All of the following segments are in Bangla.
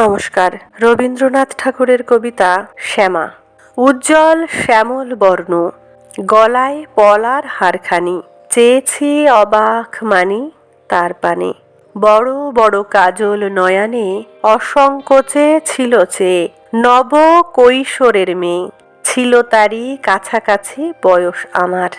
নমস্কার। রবীন্দ্রনাথ ঠাকুরের কবিতা শ্যামা। উজ্জ্বল শ্যামল বর্ণ, গলায় পলার হারখানি, চেয়েছি অবাক মানি তার পানে। বড় বড় কাজল নয়ানে অসংকোচে ছিল চেয়ে নব কৈশোরের মেয়ে। ছিল তারই কাছাকাছি বয়স আমার।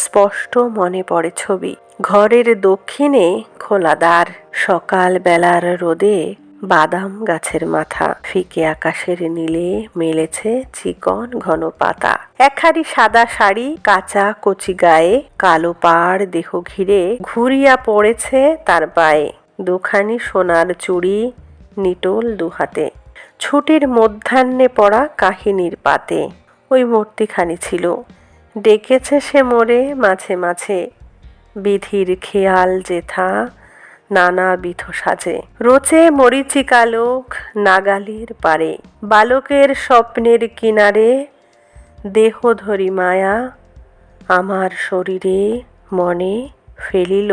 স্পষ্ট মনে পড়ে ছবি, ঘরের দক্ষিণে খোলা দ্বার সকাল বেলার রোদে বাদাম গাছের মাথা ফিকে আকাশের নীলে মেলেছে চিকন ঘন পাতা। একখানি সাদা শাড়ি, কাঁচা কচি গায়ে, কালো পাড় দেহ ঘিরে ঘুরিয়া পড়েছে তার পায়ে। দুখানি সোনার চুড়ি নিটোল দুহাতে। ছুটির মধ্যাহ্নে পড়া কাহিনীর পাতে। ওই মূর্তিখানি ছিল। ডেকেছে সে মোরে মাঝে মাঝে। বিধির খেয়াল জেথা নানাবিধ সাজে। রোচে মরিচিকালোক নাগালের পারে। বালকের স্বপ্নের কিনারে দেহ ধরি মায়া, আমার শরীরে মনে ফেলিল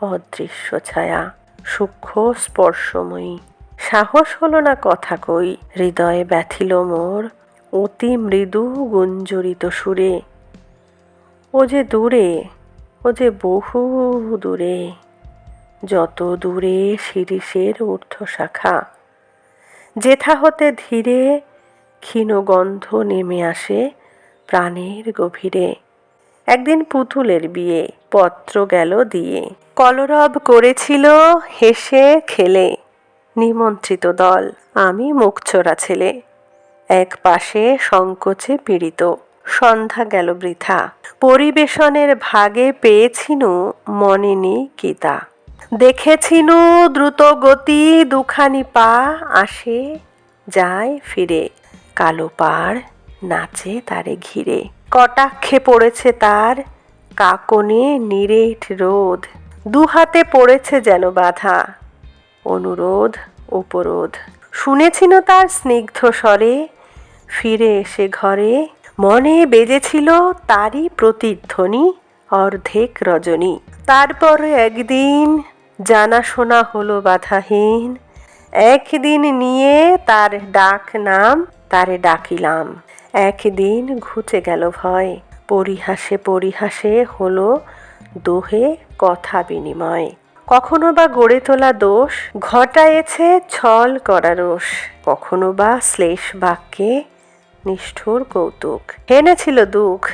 অদৃশ্য ছায়া। সূক্ষ্ম স্পর্শময়ী। সাহস হলো না কথা কই। হৃদয়ে ব্যথিল মোর অতি মৃদু গুঞ্জরিত সুরে। ও যে দূরে, ও যে বহু দূরে। যত দূরে শিরিষের ঊর্ধ্ব শাখা যেথা হতে ধীরে ক্ষীণ গন্ধ নেমে আসে প্রাণের গভীরে। একদিন পুতুলের বিয়ে, পত্র গেল দিয়ে। কলরব করেছিল হেসে খেলে। নিমন্ত্রিত দল, আমি মুখচোরা ছেলে। এক পাশে সংকোচে পীড়িত। সন্ধ্যা গেল বৃথা। পরিবেশনের ভাগে পেয়েছিনু মনে নেই কিতা দেখেছিনু দ্রুত গতি, দুখানি পা আসে, যায় ফিরে। কালো পাড় নাচে তারে ঘিরে। কটাক্ষে পড়েছে তার কাকনে নিরেট রোদ দুহাতে পড়েছে যেন বাধা, অনুরোধ, উপরোধ। শুনেছিল তার স্নিগ্ধ স্বরে, ফিরে এসে ঘরে। মনে বেজেছিল তারই প্রতিধ্বনি, অর্ধেক রজনী। তারপর একদিন জানাশোনা হলো বাধাহীন। একদিন নিয়ে তার ডাক নাম, তারে ডাকিলাম। একদিন ঘুচে গেল ভয়, পরিহাসে পরিহাসে হলো দোহে কথা বিনিময়। কখনো বা গড়ে তোলা দোষ, ঘটায়েছে ছল করা রোষ। কখনো বা শ্লেষ বাক্যে নিষ্ঠুর কৌতুক। হেনেছিল দুঃখ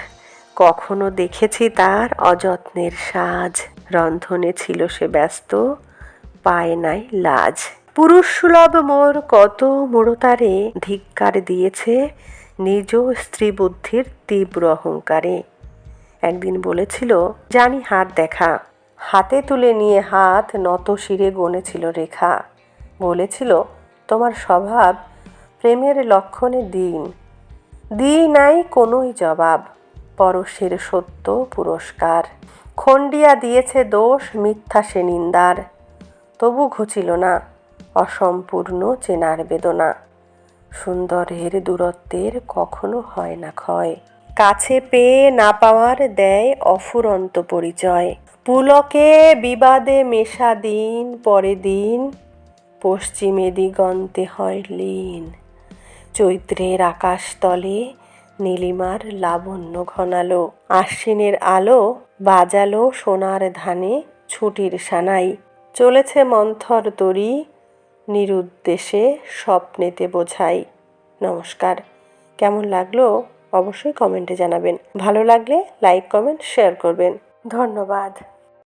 কখনো দেখেছি তার অযত্নের সাজ। রন্ধনে ছিল সে ব্যস্ত, পায় নাই লাজ। পুরুষ সুলভ মোর কত মোড়তারে ধিক্কার দিয়েছে, নিজ স্ত্রী বুদ্ধির তীব্র অহংকারে। একদিন বলেছিল, জানি হাত দেখা। হাতে তুলে নিয়ে হাত নত শিরে গনেছিল রেখা। বলেছিল, তোমার স্বভাব প্রেমের লক্ষণে দিন। দিই নাই কোনোই জবাব। পরশের সত্য পুরস্কার। খণ্ডিয়া দিয়েছে দোষ, মিথ্যা সে নিন্দার। তবু ঘুচিল না, অসম্পূর্ণ চেনার বেদনা। সুন্দরের দূরত্বের কখনো হয় না ক্ষয়। কাছে পেয়ে না পাওয়ার দেয় অফুরন্ত পরিচয়। পুলকে বিবাদে মেশা দিন পরে দিন, পশ্চিমে দিগন্তে হয় লীন। চৈত্রের আকাশতলে নীলিমার লাবণ্য ঘনালো। আশ্বিনের আলো বাজালো সোনার ধানে ছুটির সানাই। চলেছে মন্থর তরি, নিরুদ্দেশে স্বপ্নেতে বোঝাই। নমস্কার। কেমন লাগল? অবশ্যই কমেন্টে জানাবেন। ভালো লাগলে লাইক, কমেন্ট, শেয়ার করবেন। ধন্যবাদ।